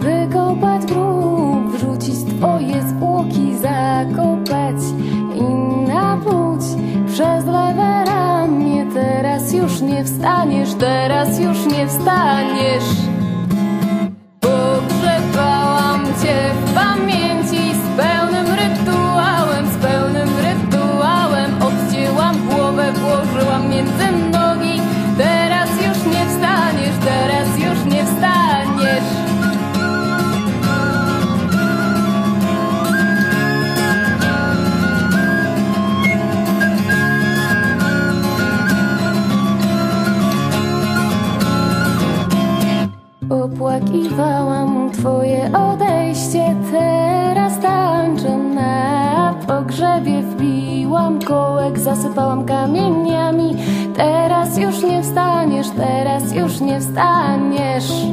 Wykopać grób, wrzucić twoje zwłoki, zakopać nie wstaniesz, teraz już nie wstaniesz. Opłakiwałam twoje odejście, teraz tańczę na pogrzebie. Wbiłam kołek, zasypałam kamieniami. Teraz już nie wstaniesz, teraz już nie wstaniesz.